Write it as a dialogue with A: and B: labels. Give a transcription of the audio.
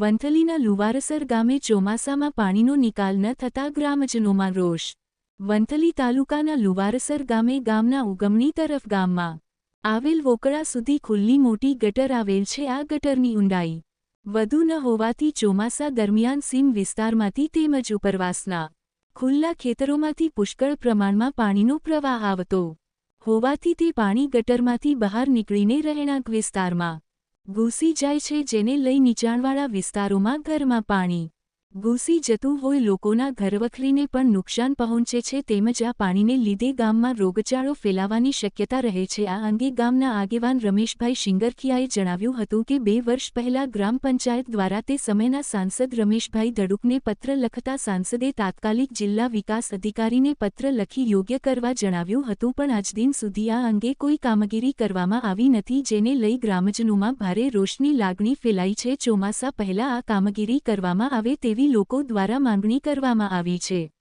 A: વંથલીના લુવારસર ગામે ચોમાસામાં પાણીનો નિકાલ ન થતા ગ્રામજનોમાં રોષ. વંથલી તાલુકાના લુવારસર ગામે ગામના ઉગમણી તરફ ગામમાં આવેલ વોકળા સુધી ખુલ્લી મોટી ગટર આવેલ છે. આ ગટરની ઊંડાઈ વધુ ન હોવાથી ચોમાસા દરમિયાન સીમ વિસ્તારમાંથી તેમજ ઉપરવાસના ખુલ્લા ખેતરોમાંથી પુષ્કળ પ્રમાણમાં પાણીનો પ્રવાહ આવતો હોવાથી તે પાણી ગટરમાંથી બહાર નીકળીને રહેણાંક વિસ્તારમાં ઘૂસી જાય છે જેને લઈ નીચાણવાળા વિસ્તારોમાં ઘરમાં પાણી. ઘૂસી જતું હોય લોકોના ઘરવખરીને પણ નુકસાન પહોંચે છે તેમજ આ પાણીને લીધે ગામમાં રોગચાળો ફેલાવાની શક્યતા રહે છે. આ અંગે ગામના આગેવાન રમેશભાઈ શિંગરખિયાએ જણાવ્યું હતું કે બે વર્ષ પહેલા ગ્રામ પંચાયત દ્વારા તે સમયના સાંસદ રમેશભાઈ ધડુકને પત્ર લખતા સાંસદે તાત્કાલિક જિલ્લા વિકાસ અધિકારીને પત્ર લખી યોગ્ય કરવા જણાવ્યું હતું, પણ આજ દિન સુધી આ અંગે કોઈ કામગીરી કરવામાં આવી નથી જેને લઈ ગ્રામજનોમાં ભારે રોષની લાગણી ફેલાઈ છે. ચોમાસા પહેલા આ કામગીરી કરવામાં આવે તેવી લોકો દ્વારા માંગણી કરવામાં આવી છે.